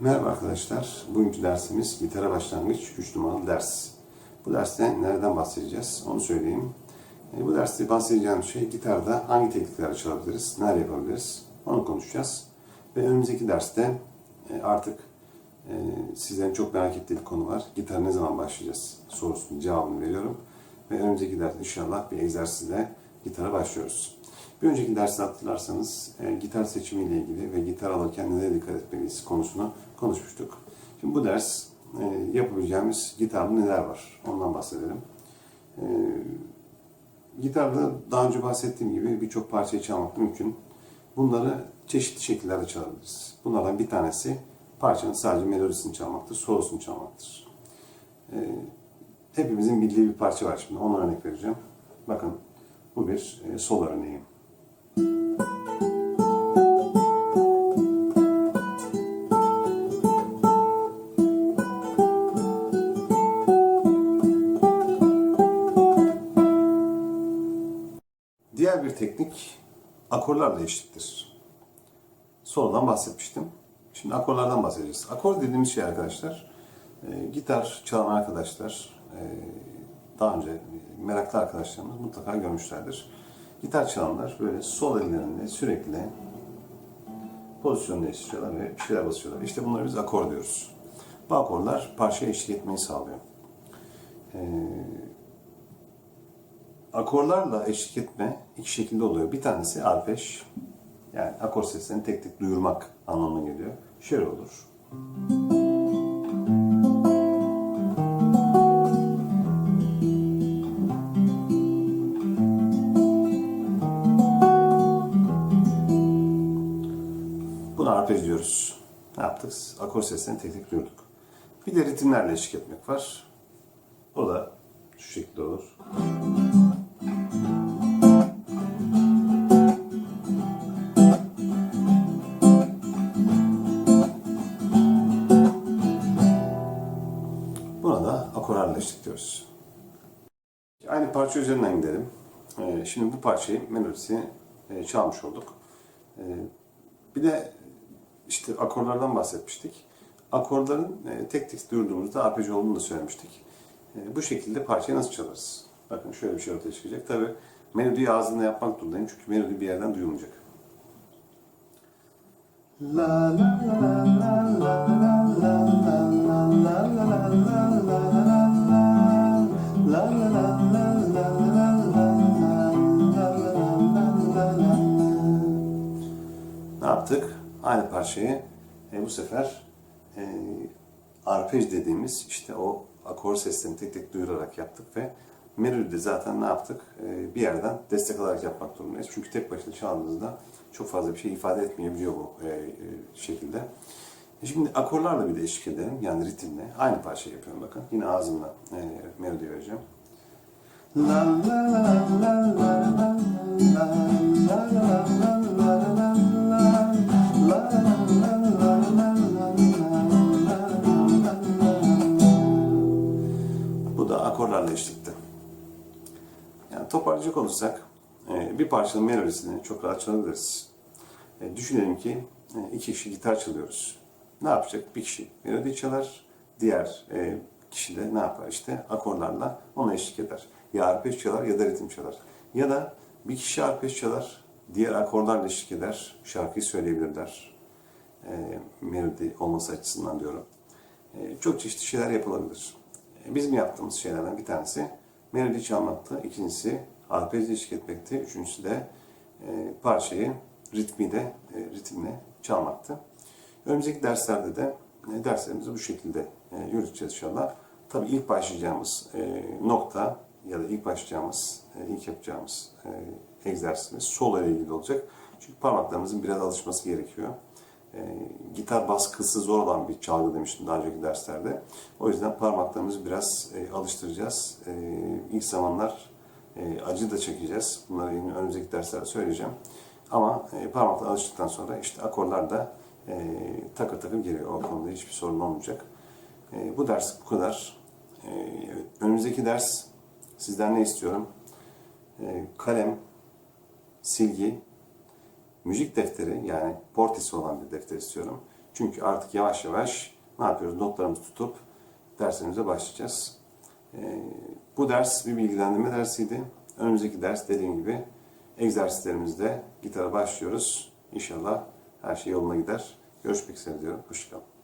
Merhaba arkadaşlar. Bugünkü dersimiz gitara başlangıç 3 numaralı ders. Bu derste nereden bahsedeceğiz onu söyleyeyim. E, bu derste bahsedeceğim şey gitarda hangi teknikler çalabiliriz, neler yapabiliriz onu konuşacağız. Ve önümüzdeki derste e, artık e, sizlerin çok merak ettiği bir konu var. Gitar ne zaman başlayacağız sorusunun cevabını veriyorum. Ve önümüzdeki ders inşallah bir egzersizle gitara başlıyoruz. Bir önceki derste hatırlarsanız e, gitar seçimiyle ilgili ve gitar alırken nelere dikkat etmeliyiz konusunu konuşmuştuk. Şimdi bu ders e, yapabileceğimiz gitarda neler var ondan bahsedelim. E, gitarda daha önce bahsettiğim gibi birçok parçayı çalmak mümkün. Bunları çeşitli şekillerde çalabiliriz. Bunlardan bir tanesi parçanın sadece melodisini çalmaktır, solosunu çalmaktır. E, hepimizin bildiği bir parça var şimdi, ona örnek vereceğim. Bakın bu bir e, solo örneği. Diğer bir teknik akorlarla eşliktir. Solodan bahsetmiştim. Şimdi akorlardan bahsedeceğiz. Akor dediğimiz şey arkadaşlar, e, gitar çalan arkadaşlar, e, daha önce meraklı arkadaşlarımız mutlaka görmüşlerdir. Gitar çalanlar böyle sol ellerinde sürekli pozisyon değiştiriyorlar ve bir şeyler basıyorlar. İşte bunları biz akor diyoruz. Bu akorlar parçaya eşlik etmeyi sağlıyor. Ee, akorlarla eşlik etme iki şekilde oluyor. Bir tanesi arpej. Yani akor seslerini tek tek duyurmak anlamına geliyor. Şöyle olur. Buna arpej diyoruz. Ne yaptık? Akor seslerini tek tek duyurduk. Bir de ritimlerle eşlik etmek var. O da şu şekilde olur. Buna da akorlarla eşlik diyoruz. Aynı parça üzerinden gidelim. Ee, Şimdi bu parçayı, melodisini e, çalmış olduk. Ee, Bir de işte akorlardan bahsetmiştik. Akorların e, tek tek duyurduğumuzda arpej olduğunu da söylemiştik. E, Bu şekilde parçayı nasıl çalarız? Bakın şöyle bir şey ortaya çıkacak. Tabi melodiyi ağzında yapmak durumundayım çünkü melodi bir yerden duyulmayacak. Ne Aynı parçayı e, bu sefer e, arpej dediğimiz işte o akor seslerini tek tek duyurarak yaptık ve melodide zaten ne yaptık? E, bir yerden destek alarak yapmak durumundayız. Çünkü tek başına çaldığınızda çok fazla bir şey ifade etmeyebiliyor bu e, e, şekilde. E, Şimdi akorlarla bir de eşlik edelim. Yani ritimle. Aynı parçayı yapıyorum bakın. Yine ağzımla e, melodi vereceğim. La la la la la la la la la la la Toparlayacak olursak e, bir parçanın melodisini çok rahat çalabiliriz. E, Düşünelim ki e, iki kişi gitar çalıyoruz. Ne yapacak? Bir kişi melodi çalar, diğer kişi de ne yapar? İşte akorlarla ona eşlik eder. Ya arpej çalar ya da ritim çalar. Ya da bir kişi arpej çalar, diğer akorlarla eşlik eder, şarkıyı söyleyebilirler. E, melodi olması açısından diyorum. E, çok çeşitli şeyler yapılabilir. E, bizim yaptığımız şeylerden bir tanesi melodi çalmaktı, ikincisi arpejle eşlik etmekti, üçüncüsü de e, parçayı ritmi de e, ritimle çalmaktı. Önümüzdeki derslerde de e, derslerimizi bu şekilde e, yürüteceğiz inşallah. Tabii ilk başlayacağımız e, nokta ya da ilk başlayacağımız, e, ilk yapacağımız e, egzersizimiz sol ile ilgili olacak. Çünkü parmaklarımızın biraz alışması gerekiyor. E, gitar baskısı zor olan bir çalgı demiştim daha önceki derslerde. O yüzden parmaklarımızı biraz e, alıştıracağız. E, ilk zamanlar e, acı da çekeceğiz. Bunları yine önümüzdeki derslerde söyleyeceğim. Ama e, parmakla alıştıktan sonra işte akorlar da e, takır takır geliyor. O konuda hiçbir sorun olmayacak. E, bu ders bu kadar. E, önümüzdeki ders sizden ne istiyorum? E, kalem, silgi, müzik defteri yani portisi olan bir defter istiyorum. Çünkü artık yavaş yavaş ne yapıyoruz? Notlarımızı tutup derslerimize başlayacağız. Ee, bu ders bir bilgilendirme dersiydi. Önümüzdeki ders dediğim gibi egzersizlerimizde gitara başlıyoruz. İnşallah her şey yoluna gider. Görüşmek üzere diyorum. Hoşçakalın.